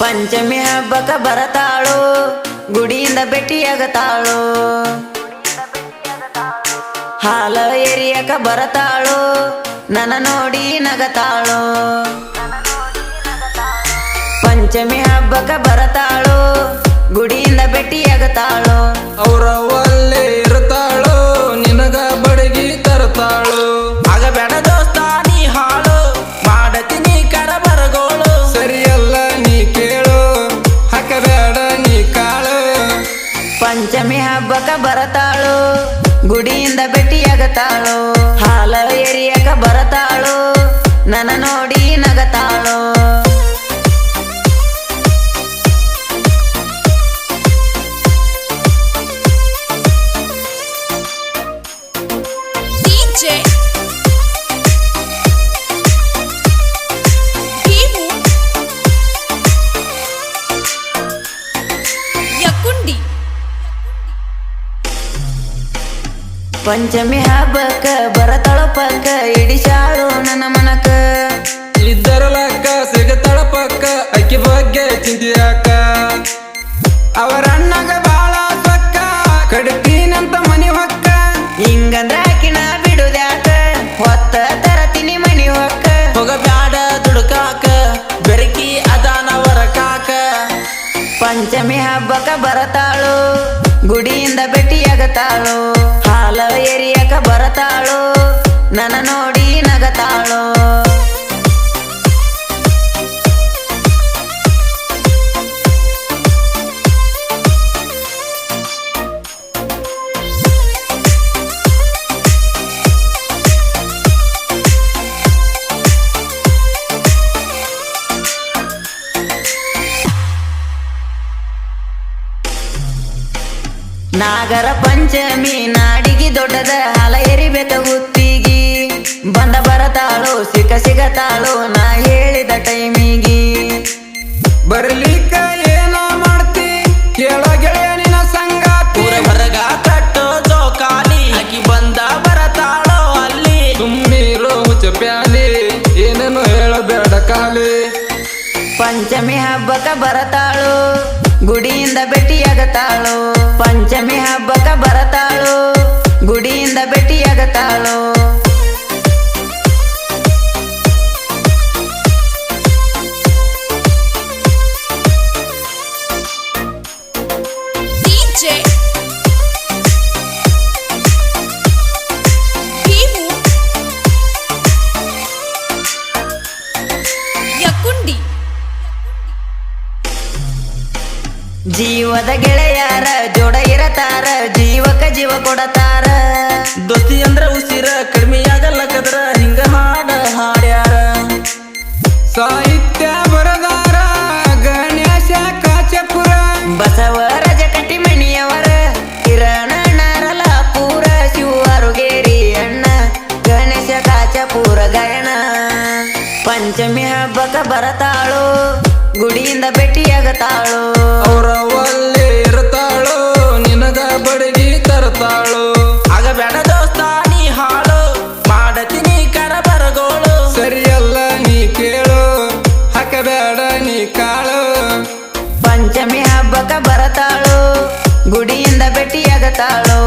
ಪಂಚಮಿ ಹಬ್ಬಕ್ಕ ಬರತಾಳು, ಗುಡಿಯಿಂದ ಭೇಟಿಯಾಗತಾಳು. ಹಾಲ ಎರಿಯಕ ಬರತಾಳು ನನ್ನ ನೋಡಿ ನಗತಾಳು. ಪಂಚಮಿ ಹಬ್ಬಕ್ಕ ಬರತಾಳು, ಗುಡಿಯಿಂದ ಭೇಟಿಯಾಗತಾಳು. ಅವ್ರ ಬರತಾಳು? ಗುಡಿಯಿಂದ ಭೇಟಿಯಾಗತಾಳು? ಹಾಲ ಎರಿಯಕ ಬರತಾಳು? ನನ್ನ ನೋಡಿ ನಗತಾಳು? DJ ಪಂಚಮಿ ಹಬ್ಬಕ್ಕ ಬರತಾಳು ಪಕ್ಕ ಶಾಲು ನನ್ನ ಮನಕ ಇದ್ದರಲಕ್ಕ ಸಿಗತಳ ಪಕ್ಕ ಅಕ್ಕಿ ಬಗ್ಗೆ ಚಿಂತಿಯಾಕ ಅವರ ಅಣ್ಣಗ ಬಾಳ ಕಡ್ತೀನಂತ ಮನಿ ಹೊಕ್ಕ. ಹಿಂಗಂದ್ರ ಆಕಿನ ಬಿಡುದ್ಯಾಕ ಹೊತ್ತ ತರತೀನಿ ಮನಿ ಹೊಕ್ಕ. ಹೋಗಬ್ಯಾಡ ದುಡುಕಾಕ ಬೆರಕಿ ಅದಾನ ವರಕಾಕ. ಪಂಚಮಿ ಹಬ್ಬಕ್ಕ ಬರತಾಳು ಗುಡಿಯಿಂದ ಭೇಟಿಯಾಗತಾಳು. ಹಾಲ ಎರಿಯಕ ಬರತಾಳು? ನನ್ನ ನೋಡಿ ನಗತಾಳು? ನಾಗರ ಪಂಚಮಿ ನಾಡಿಗೆ ದೊಡ್ಡದ ಹಾಲ ಎರಿಬೇಕ ಗುತ್ತಿಗಿ. ಬಂದ ಬರತಾಳು ಸಿಕ್ಕ ಸಿಗತಾಳು ನಾ ಹೇಳಿದ ಟೈಮಿಗಿ. ಬರ್ಲಿಕ್ಕ ಏನ ಮಾಡ್ತಿ? ಕೇಳ ಗೆಳೆಯ ನಿನ ಸಂಗಾತಿ. ಊರ ಹೊರಗ ಕಟ್ಟೋ ಜೋಕಾಲಿ. ಆಕಿ ಬಂದ ಬರತಾಳೋ ಅಲ್ಲಿ. ಸುಮ್ಮೀರು ಹುಚ್ಚ ಪ್ಯಾಲಿ ಏನೇನು ಹೇಳಬೇಡ ಕಾಲಿ. ಪಂಚಮಿ ಹಬ್ಬಕ್ಕ ಬರತಾಳು ಗುಡಿಯಿಂದ ಭೇಟಿಯಾಗತಾಳು ಪಂಚಮಿ ಹಬ್ಬಕ ಬರತಾಳು ಗುಡಿಯಿಂದ ಭೇಟಿಯಾಗತಾಳು DJ ಜೀವದ ಗೆಳೆಯರ ಜೋಡ ಇರತಾರ ಜೀವಕ ಜೀವ ಕೊಡತಾರ. ದೋಸ್ತಿ ಅಂದ್ರ ಉಸಿರ ಕಡಿಮೆ ಆಗಲ್ಲಕದ್ರ ಹಿಂಗ ಹಾಡ ಹಾಡ್ಯಾರ. ಸಾಹಿತ್ಯ ಬರದಾರ ಗಣೇಶ ಕಾಚಪುರ. ಬಸವರಾಜ ಕಟಿಮಣಿಯವರ ಕಿರಣ ನಾರಲ ಪೂರ ಶಿವಾರುಗೇರಿ ಅಣ್ಣ ಗಣೇಶ ಕಾಚಪುರ ಗಾಯನ ಪಂಚಮಿ ಹಬ್ಬಕ ಬರತಾಳು. ಗುಡಿಯಿಂದ ಭೇಟಿಯಾಗತಾಳು ಅವ್ರ ಒಲ್ಲೆ ಇರ್ತಾಳು ನಿನಗ ಬಡಗಿ ಆಗ ಬೇಡ ದೋಸ್ತ ನೀ ಹಾಳು. ಮಾಡತೀನಿ ಕರ ಬರಗೋಳು ಸರಿಯಲ್ಲ ನೀ ಕೇಳು ಹಾಕಬೇಡ ನೀ ಕಾಳು. ಪಂಚಮಿ ಹಬ್ಬಕ್ಕ ಬರತಾಳು ಗುಡಿಯಿಂದ ಭೇಟಿಯಾಗತಾಳು